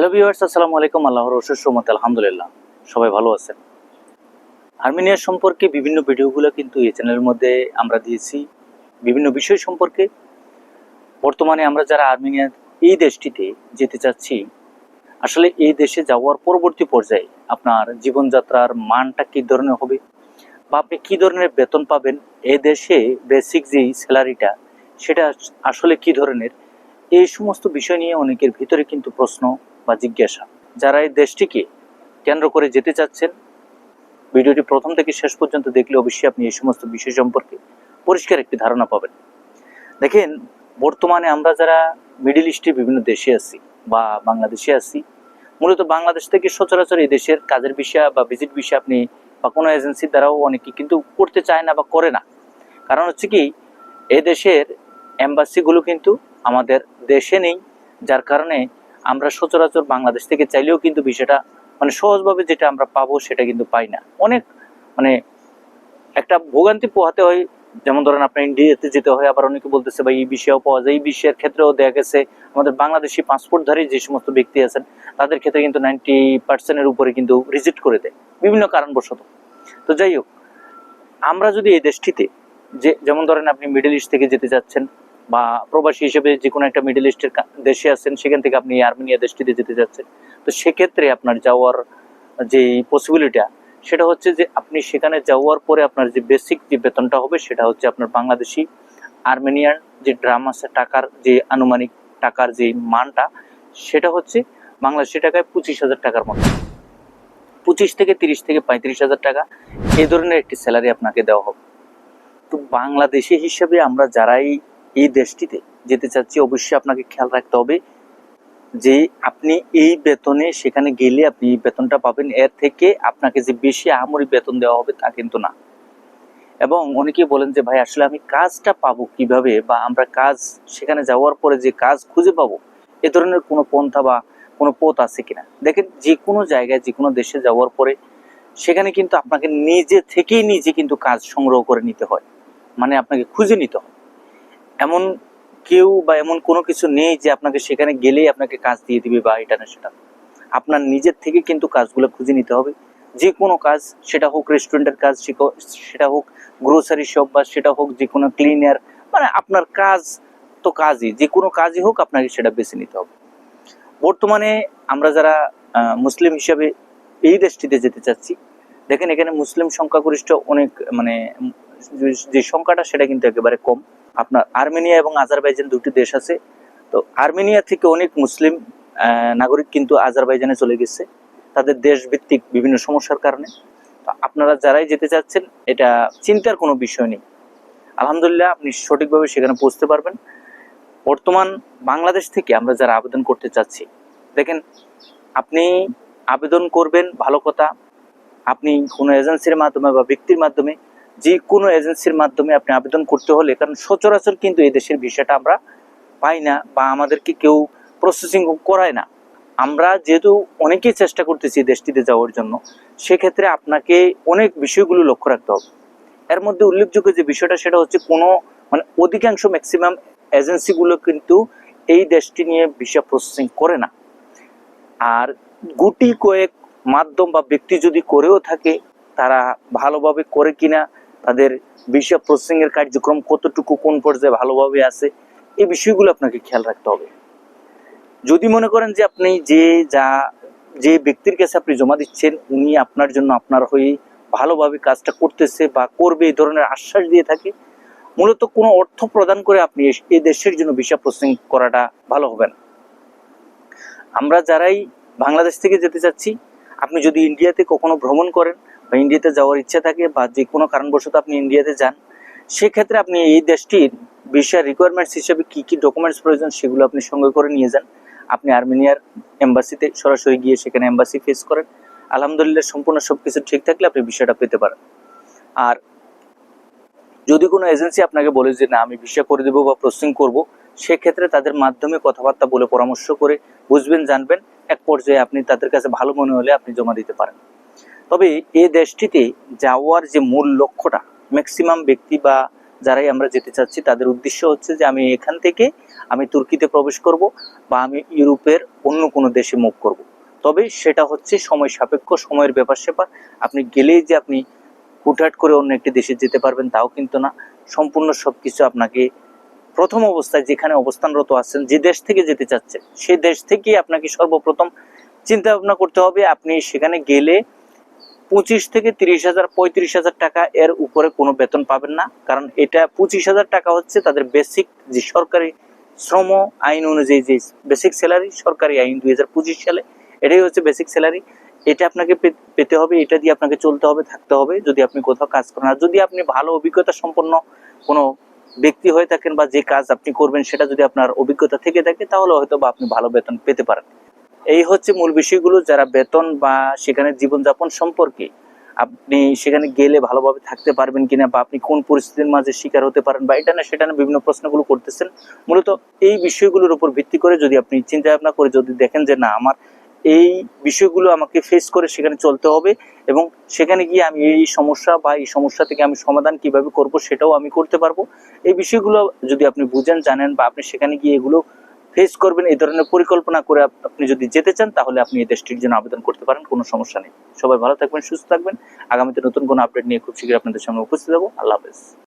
Hello viewers, আসসালামু আলাইকুম। আল্লাহর রহমত আলহামদুলিল্লাহ। সবাই ভালো আছেন? আর্মেনিয়া সম্পর্কে বিভিন্ন ভিডিওগুলো কিন্তু এই চ্যানেলের মধ্যে আমরা দিয়েছি। বিভিন্ন বিষয় সম্পর্কে। বর্তমানে আমরা যারা আর্মেনিয়ার এই দেশটিতে যেতে চাচ্ছি, আসলে এই দেশে যাওয়ার পরবর্তী পর্যায়ে আপনার জীবনযাত্রার মানটা কী ধরনের হবে? বা আপনি কী ধরনের বেতন পাবেন? এ দেশে বেসিক যেই স্যালারিটা সেটা আসলে কী ধরনের? এই সমস্ত বিষয় নিয়ে অনেকের ভিতরে কিন্তু প্রশ্ন। বা জিজ্ঞাসা। যারা এই দেশটিকে কেন্দ্র করে যেতে চাচ্ছেন, ভিডিওটি প্রথম থেকে শেষ পর্যন্ত দেখলে অবশ্যই আপনি এই সমস্ত বিষয় সম্পর্কে পরিষ্কার একটি ধারণা পাবেন। দেখেন, বর্তমানে আমরা যারা মিডিল ইস্টের বিভিন্ন দেশে আছি বা বাংলাদেশে আছি, মূলত বাংলাদেশ থেকে সচরাচর এই দেশের কাজের বিষয় বা ভিজিট বিষয় আপনি বা কোনো এজেন্সির দ্বারাও অনেকে কিন্তু করতে চায় না বা করে না। কারণ হচ্ছে কি, এই দেশের এম্বাসিগুলো কিন্তু আমাদের দেশে নেই, যার কারণে আমরা সচরাচর বাংলাদেশ থেকে চাইলেও কিন্তু বিষয়টা মানে সহজভাবে যেটা আমরা পাবো সেটা কিন্তু পাই না। অনেক মানে একটা ভোগান্তি পোহাতে হয়, যেমন ধরেন আপনার ইন্ডিয়াতে যেতে হয়, আবার অনেকে বলতেছে বা এই বিষয়েও পাওয়া যায়, এই বিষয়ের ক্ষেত্রেও দেখা গেছে। আমাদের বাংলাদেশি পাসপোর্টধারী যে সমস্ত ব্যক্তি আছেন, তাদের ক্ষেত্রে কিন্তু নাইনটি পার্সেন্টের উপরে কিন্তু রিজেক্ট করে দেয়, বিভিন্ন কারণবশত। তো যাই হোক, আমরা যদি এই দেশটিতে যে, যেমন ধরেন আপনি মিডল ইস্ট থেকে যেতে যাচ্ছেন বা প্রবাসী হিসেবে যে কোনো একটা মিডল ইস্টের দেশে আছেন, সেখান থেকে আপনি আর্মেনিয়া দেশটিতে যেতে যাচ্ছেন। তো সেক্ষেত্রে আপনার যাওয়ার যে পসিবিলিটা সেটা হচ্ছে যে আপনি সেখানে যাওয়ার পরে আপনার যে বেসিক যে বেতনটা হবে, সেটা হচ্ছে আপনার বাংলাদেশি আর্মেনিয়ান যে ড্রাম আছে, টাকার যে আনুমানিক টাকার যে মানটা, সেটা হচ্ছে বাংলাদেশি টাকায় পঁচিশ হাজার টাকার মতো। পঁচিশ থেকে তিরিশ থেকে পঁয়ত্রিশ হাজার টাকা এই ধরনের একটি স্যালারি আপনাকে দেওয়া হবে। তো বাংলাদেশি হিসেবে আমরা যারাই এই দেশটিতে যেতে চাচ্ছি, অবশ্যই আপনাকে খেয়াল রাখতে হবে যে আপনি এই বেতনে সেখানে গেলে আপনি এই বেতনটা পাবেন। এর থেকে আপনাকে যে বেশি আহামরি বেতন দেওয়া হবে তা কিন্তু না। এবং অনেকেই বলেন যে, ভাই, আসলে আমি কাজটা পাবো কীভাবে বা আমরা কাজ সেখানে যাওয়ার পরে যে কাজ খুঁজে পাবো, এ ধরনের কোনো পন্থা বা কোনো পথ আছে কিনা? দেখেন, যে কোনো জায়গায়, যে কোনো দেশে যাওয়ার পরে সেখানে কিন্তু আপনাকে নিজে থেকেই নিজে কিন্তু কাজ সংগ্রহ করে নিতে হয়। মানে আপনাকে খুঁজে নিতে হয়। এমন কেউ বা এমন কোনো কিছু নেই যে আপনাকে সেখানে গেলেই আপনাকে কাজ দিয়ে দিবে বা এটা না সেটা। আপনার নিজের থেকে কিন্তু কাজগুলো খুঁজে নিতে হবে। যে কোনো কাজ, সেটা হোক রেস্টুরেন্টের কাজ সেটা- হোক গ্রোসারি শপ বা সেটা হোক যে কোনো ক্লিনার মানে আপনার কাজ তো কাজই। যে কোনো কাজই হোক আপনাকে সেটা বেছে নিতে হবে। বর্তমানে আমরা যারা মুসলিম হিসাবে এই দেশটিতে যেতে চাচ্ছি, দেখেন এখানে মুসলিম সংখ্যাগরিষ্ঠ অনেক মানে যে সংখ্যাটা সেটা কিন্তু একেবারে কম। আপনার আর্মেনিয়া এবং আজারবাইজান দুটি দেশ আছে। তো আর্মেনিয়া থেকে অনেক মুসলিম নাগরিক কিন্তু আজারবাইজানে চলে গেছে। তাদের দেশভিত্তিক বিভিন্ন সমস্যার কারণে। আপনারা যারাই যেতে চাচ্ছেন, এটা চিন্তার কোনো বিষয় নেই। আলহামদুলিল্লাহ, আপনি সঠিকভাবে সেখানে পৌঁছতে পারবেন। বর্তমান বাংলাদেশ থেকে আমরা যারা আবেদন করতে চাচ্ছি, দেখেন, আপনি আবেদন করবেন, ভালো কথা। আপনি কোনো এজেন্সির মাধ্যমে বা ব্যক্তির মাধ্যমে যে কোনো এজেন্সির মাধ্যমে আপনি আবেদন করতে হলে, কারণ সচরাচর কিন্তু এই দেশের ভিসাটা আমরা পাই না বা আমাদেরকে কেউ প্রসেসিং করায় না। আমরা যেহেতু অনেকেই চেষ্টা করতেছি দেশটিতে যাওয়ার জন্য, সেক্ষেত্রে আপনাকে অনেক বিষয়গুলো লক্ষ্য রাখতে হবে। এর মধ্যে উল্লেখযোগ্য যে বিষয়টা, সেটা হচ্ছে কোনো মানে অধিকাংশ ম্যাক্সিমাম এজেন্সিগুলো কিন্তু এই দেশটি নিয়ে ভিসা প্রসেসিং করে না। আর গুটি কয়েক মাধ্যম বা ব্যক্তি যদি করেও থাকে, তারা ভালোভাবে করে কিনা তাদের ভিসা প্রসেসিং এর কার্যক্রম কতটুকু কোন পর্যায়ে ভালোভাবে আছে, এই বিষয়গুলো আপনাকে খেয়াল রাখতে হবে। যদি মনে করেন যে আপনি যে যা, যে ব্যক্তির কাছে আপনি জমা দিচ্ছেন, উনি আপনার জন্য আপনার হয়ে ভালোভাবে কাজটা করতেছে বা করবে, এই ধরনের আশ্বাস দিয়ে থাকে, মূলত কোনো অর্থ প্রদান করে আপনি এই দেশের জন্য ভিসা প্রসেসিং করাটা ভালো হবে না। আমরা যারাই বাংলাদেশ থেকে যেতে চাচ্ছি, আপনি যদি ইন্ডিয়াতে কখনো ভ্রমণ করেন ইন্ডিয়াতে যাওয়ার ইচ্ছা থাকে বা যে কোনো কারণবশত আপনি ইন্ডিয়াতে যান, সেক্ষেত্রে আপনি এই দেশটির ভিসা রিকোয়ারমেন্টস হিসেবে কি কি ডকুমেন্টস প্রয়োজন সেগুলো আপনি সঙ্গে করে নিয়ে যান। আপনি আর্মেনিয়ার এম্বাসিতে সরাসরি গিয়ে সেখানে এম্বাসি ফেস করেন। আলহামদুলিল্লাহ সম্পূর্ণ সবকিছু ঠিক থাকলে আপনি বিষয়টা পেতে পারেন। আর যদি কোনো এজেন্সি আপনাকে বলে যে, না, আমি ভিসা করে দেবো বা প্রসেসিং করব, সেক্ষেত্রে তাদের মাধ্যমে কথাবার্তা বলে পরামর্শ করে বুঝবেন, জানবেন। এক পর্যায়ে আপনি তাদের কাছে ভালো মনে হলে আপনি জমা দিতে পারেন। তবে এই দেশটিতে যাওয়ার যে মূল লক্ষ্যটা ম্যাক্সিমাম ব্যক্তি বা যারাই আমরা যেতে চাচ্ছি, তাদের উদ্দেশ্য হচ্ছে যে আমি এখান থেকে আমি তুর্কিতে প্রবেশ করব বা আমি ইউরোপের অন্য কোনো দেশে মুভ করব। তবে সেটা হচ্ছে সময় সাপেক্ষ, সময়ের ব্যাপার স্যাপার। আপনি গেলেই যে আপনি হুটহাট করে অন্য একটি দেশে যেতে পারবেন তাও কিন্তু না। সম্পূর্ণ সব কিছু আপনাকে প্রথম অবস্থায় যেখানে অবস্থানরত আছেন, যে দেশ থেকে যেতে চাচ্ছেন সেই দেশ থেকেই আপনাকে সর্বপ্রথম চিন্তা ভাবনা করতে হবে। আপনি সেখানে গেলে পঁচিশ থেকে তিরিশ হাজার, পঁয়ত্রিশ হাজার টাকা এর উপরে কোনো বেতন পাবেন না। কারণ এটা পঁচিশ হাজার টাকা হচ্ছে তাদের বেসিক যে সরকারি শ্রম আইন অনুযায়ী যে বেসিক স্যালারি সরকারি আইন দুই হাজার পঁচিশ সালে, এটাই হচ্ছে বেসিক স্যালারি এটা আপনাকে পেতে হবে, এটা দিয়ে আপনাকে চলতে হবে, থাকতে হবে, যদি আপনি কোথাও কাজ করেন। আর যদি আপনি ভালো অভিজ্ঞতা সম্পন্ন কোনো ব্যক্তি হয়ে থাকেন বা যে কাজ আপনি করবেন, সেটা যদি আপনার অভিজ্ঞতা থেকে থাকে, তাহলে হয়তো বা আপনি ভালো বেতন পেতে পারেন। এই হচ্ছে মূল বিষয়গুলো, যারা বেতন বা সেখানে জীবনযাপন সম্পর্কে আপনি সেখানে গেলে ভালোভাবে থাকতে পারবেন কিনা বা আপনি কোন পরিস্থিতির মাঝে শিকার হতে পারেন বা এটা না, সেটা না বিভিন্ন প্রশ্নগুলো করতেছেন। মূলত এই বিষয়গুলোর উপর ভিত্তি করে যদি আপনি চিন্তা ভাবনা করে যদি দেখেন যে না, আমার এই বিষয়গুলো আমাকে ফেস করে সেখানে চলতে হবে এবং সেখানে গিয়ে আমি এই সমস্যা বা এই সমস্যা থেকে আমি সমাধান কীভাবে করব সেটাও আমি করতে পারব। এই বিষয়গুলো যদি আপনি বুঝেন, জানেন বা আপনি সেখানে গিয়ে এগুলো ফেস করবেন, এই ধরনের পরিকল্পনা করে আপনি যদি যেতে চান, তাহলে আপনি এই দেশটির জন্য আবেদন করতে পারেন, কোনো সমস্যা নেই। সবাই ভালো থাকবেন, সুস্থ থাকবেন। আগামীতে নতুন কোনো আপডেট নিয়ে খুব শীঘ্রই আপনাদের সামনে উপস্থিত হব। আল্লাহ হাফেজ।